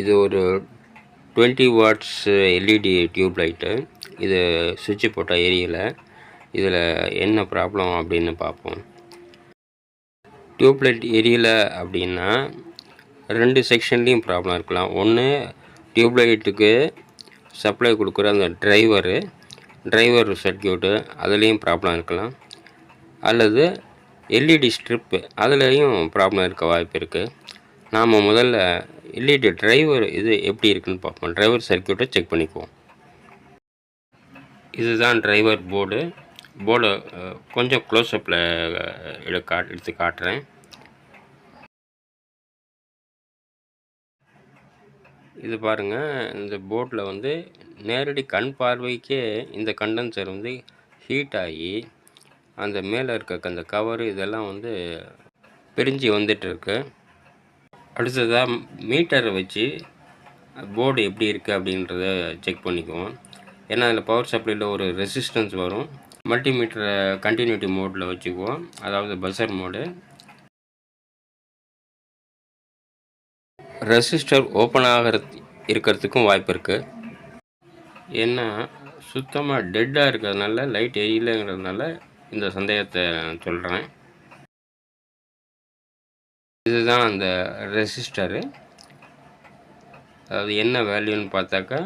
இது ஒரு twenty watts LED tube light இது சுவிட்சு போட்டால் எரியலை. இதில் என்ன ப்ராப்ளம் அப்படின்னு பார்ப்போம் டியூப் லைட் எரியலை அப்படின்னா ரெண்டு செக்ஷன்லேயும் ப்ராப்ளம் இருக்கலாம். ஒன்று டியூப் லைட்டுக்கு சப்ளை கொடுக்குற அந்த டிரைவரு டிரைவர் சர்க்கியூட்டு அதுலேயும் ப்ராப்ளம் இருக்கலாம். அல்லது எல்இடி ஸ்ட்ரிப்பு அதுலேயும் ப்ராப்ளம் இருக்க வாய்ப்பு இருக்குது நாம் முதல்ல எல்இடி டிரைவர் இது எப்படி இருக்குன்னு பார்ப்போம். டிரைவர் சர்க்கியூட்டை செக் பண்ணிக்குவோம். இதுதான் டிரைவர் போர்டு போர்டு கொஞ்சம் க்ளோஸ்அப்பில் எடு காட் எடுத்து காட்டுறேன். இது பாருங்கள் இந்த போர்டில் வந்து நேரடி கண் பார்வைக்கே இந்த கண்டென்சர் வந்து ஹீட் ஆகி அந்த மேலே இருக்க அந்த கவரு இதெல்லாம் வந்து பிரிஞ்சு வந்துட்டுருக்கு அடுத்ததாக மீட்டரை வச்சு போர்டு எப்படி இருக்குது அப்படின்றத செக் பண்ணிக்குவோம். ஏன்னா அதில் பவர் சப்ளையில் ஒரு ரெசிஸ்டன்ஸ் வரும். மல்டிமீட்டரை கண்டினியூட்டி மோடில் வச்சுக்குவோம். அதாவது பஸர் மோடு ரெசிஸ்டர் ஓப்பன் ஆகிற இருக்கிறதுக்கும் வாய்ப்பு இருக்குது ஏன்னா சுத்தமாக டெட்டாக இருக்கிறதுனால லைட் எரியலைங்கிறதுனால இந்த சந்தேகத்தை சொல்கிறேன் இதுதான் அந்த ரெசிஸ்டரு. அதாவது என்ன வேல்யூன்னு பார்த்தாக்கா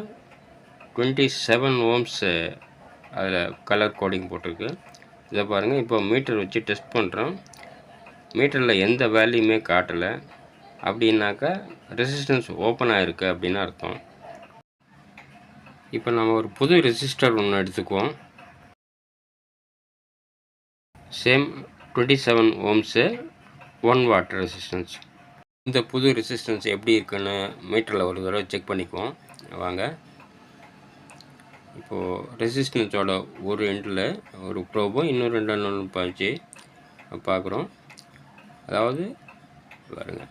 டுவெண்ட்டி செவன் ஓம்ஸு அதில் கலர் கோடிங் போட்டிருக்கு. இதை பாருங்கள் இப்போ மீட்டர் வச்சு டெஸ்ட் பண்ணுறோம் மீட்டரில் எந்த வேல்யூமே காட்டலை. அப்படின்னாக்கா ரெசிஸ்டன்ஸ் ஓப்பன் ஆகிருக்கு அப்படின்னு அர்த்தம். இப்போ நம்ம ஒரு புது ரெசிஸ்டர் ஒன்று எடுத்துக்குவோம். Same twenty seven ohms one watt resistance இந்த புது ரெசிஸ்டன்ஸ் எப்படி இருக்குன்னு மீட்டரில் ஒரு தடவை செக் பண்ணிக்குவோம். வாங்க. இப்போது ரெசிஸ்டன்ஸோட ஒரு எண்டில் ஒரு ப்ரோபும் இன்னொரு ரெண்டு ஒன்று பாய்ச்சி பார்க்குறோம். அதாவது பாருங்கள்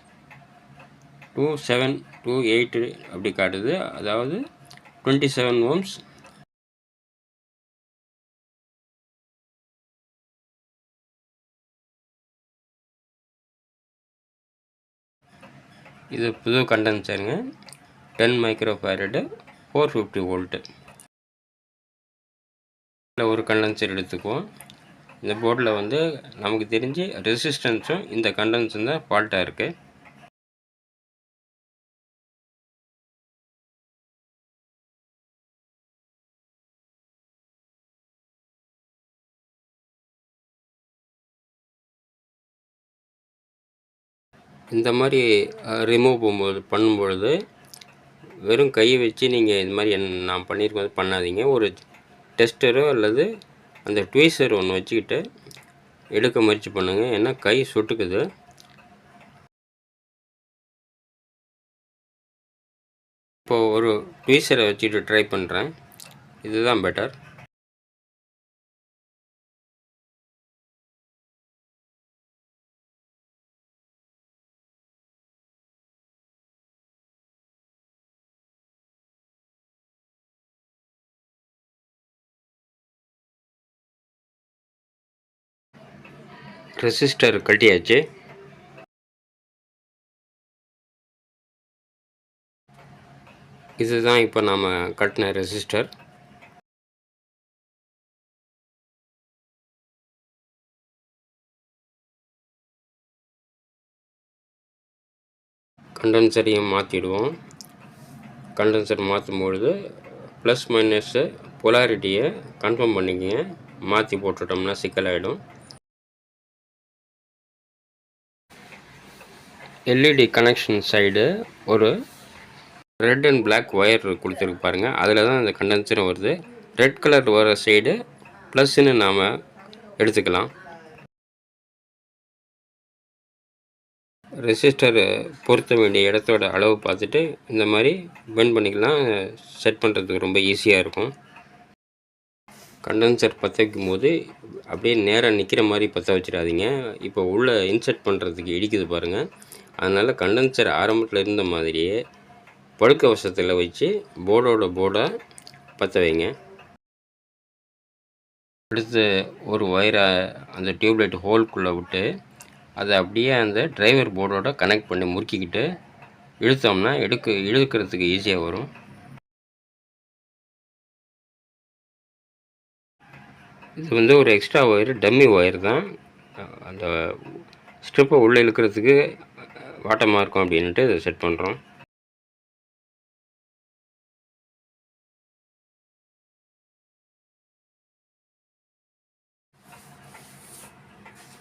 டூ செவன் டூ எயிட்டு அப்படி காட்டுது. அதாவது டுவெண்ட்டி செவன் ஓம்ஸ் இது புது கண்டென்சருங்க ten micro farad four fifty volt ஒரு கண்டென்சர் எடுத்துக்குவோம். இந்த போர்டில் வந்து நமக்கு தெரிஞ்சு ரெசிஸ்டன்ஸும் இந்த கண்டென்ஸும் தான் ஃபால்ட்டாக இருக்குது இந்த மாதிரி ரிமூவ் போகும்போது பண்ணும்பொழுது வெறும் கையை வச்சு நீங்கள் இது மாதிரி என் நான் பண்ணியிருக்கோம் பண்ணாதீங்க. ஒரு டெஸ்டரோ அல்லது அந்த ட்வீசர் ஒன்று வச்சுக்கிட்டு எடுக்க முயற்சி பண்ணுங்கள் ஏன்னா கை சுட்டுக்குது. இப்போது ஒரு ட்வீசரை வச்சுட்டு ட்ரை பண்ணுறேன் இதுதான் பெட்டர் ரெசிஸ்டர் கட்டியாச்சு இதுதான் இப்போ நாம் கட்டின ரெசிஸ்டர். கண்டென்சரையும் மாற்றிடுவோம் கண்டென்சர் மாற்றும் பொழுது ப்ளஸ் மைனஸ்ஸு பொலாரிட்டியை கன்ஃபார்ம் பண்ணிக்கங்க. மாற்றி போட்டுட்டோம்னா சிக்கலாகிடும் எல்இடி கனெக்ஷன் சைடு ஒரு ரெட் அண்ட் பிளாக் ஒயர் கொடுத்துருக்கு பாருங்கள் அதில் தான் அந்த கண்டென்சரும் வருது. ரெட் கலர் வர சைடு ப்ளஸ்ன்னு நாம் எடுத்துக்கலாம். ரெசிஸ்டர் பொருத்த வேண்டிய இடத்தோட அளவு பார்த்துட்டு இந்த மாதிரி பெண்ட் பண்ணிக்கலாம். செட் பண்ணுறதுக்கு ரொம்ப ஈஸியாக இருக்கும். கண்டென்சர் பற்ற வைக்கும் போது அப்படியே நேராக நிற்கிற மாதிரி பற்ற வச்சிடாதீங்க. இப்போ உள்ளே இன்செர்ட் பண்ணுறதுக்கு இடிக்குது பாருங்கள் அதனால் கண்டென்சர் ஆரம்பத்தில் இருந்த மாதிரியே படுக்க வசத்தில் வச்சு போர்டோட போர்டை பற்ற வைங்க. அடுத்து ஒரு ஒயரை அந்த டியூப்லைட் ஹோல்குள்ளே விட்டு அதை அப்படியே அந்த டிரைவர் போர்டோட கனெக்ட் பண்ணி முறுக்கிக்கிட்டு இழுத்தோம்னா எடுக்க இழுக்கிறதுக்கு ஈஸியாக வரும். இது வந்து ஒரு எக்ஸ்ட்ரா ஒயர் டம்மி ஒயர் தான். அந்த ஸ்ட்ரிப்பை உள்ளே இழுக்கிறதுக்கு வாட்டமாக இருக்கும் அப்படின்ட்டு இதை செட் பண்ணுறோம்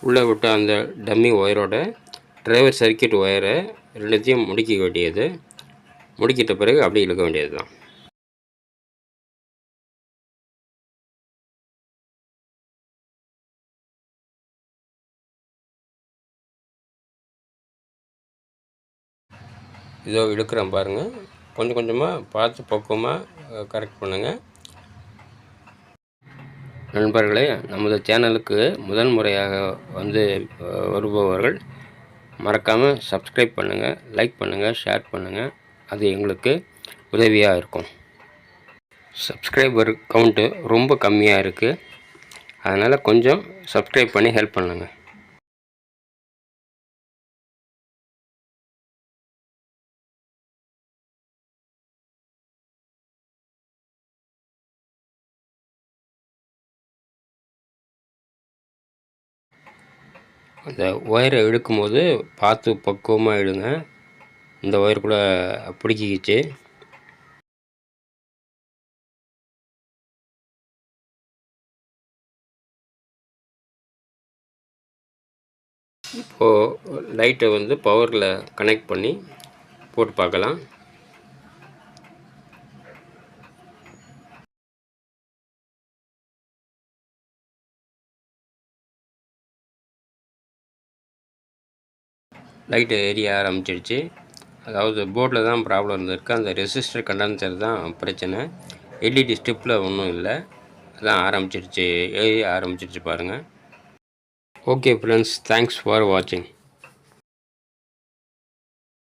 உள்ளே விட்ட அந்த டம்மி ஒயரோட டிரைவர் சர்க்கியூட் ஒயரை ரெண்டுத்தையும் முடிக்க வேண்டியது முடிக்கிட்ட பிறகு அப்படியே இழுக்க வேண்டியது தான் இதோ இழுக்கிறேன் பாருங்கள் கொஞ்சம் கொஞ்சமாக பார்த்து பக்குவமாக கரெக்ட் பண்ணுங்கள் நண்பர்களே நமது சேனலுக்கு முதல் முறையாக வந்து வருபவர்கள் மறக்காமல் சப்ஸ்கிரைப் பண்ணுங்கள் லைக் பண்ணுங்கள் ஷேர் பண்ணுங்கள் அது எங்களுக்கு உதவியாக இருக்கும். சப்ஸ்கிரைபர் கவுண்ட்டு ரொம்ப கம்மியாக இருக்குது அதனால் கொஞ்சம் சப்ஸ்கிரைப் பண்ணி ஹெல்ப் பண்ணுங்கள் அந்த ஒயரை இழுக்கும்போது பார்த்து பக்குவமாக இழுங்க. இந்த ஒயர் கூட பிடிக்கிச்சு இப்போது லைட்டை வந்து பவரில் கனெக்ட் பண்ணி போட்டு பார்க்கலாம். லைட்டு எரிய ஆரம்பிச்சிடுச்சு அதாவது போர்டில் தான் ப்ராப்ளம் இருந்திருக்கு. அந்த ரெசிஸ்டர் கண்டன்சர் தான் பிரச்சனை. எல்இடி ஸ்டிப்பில் ஒன்றும் இல்லை. அதான் ஆரம்பிச்சிடுச்சு எரிய ஆரம்பிச்சிடுச்சு பாருங்கள் ஓகே ஃப்ரெண்ட்ஸ் தேங்க்ஸ் ஃபார் வாட்சிங்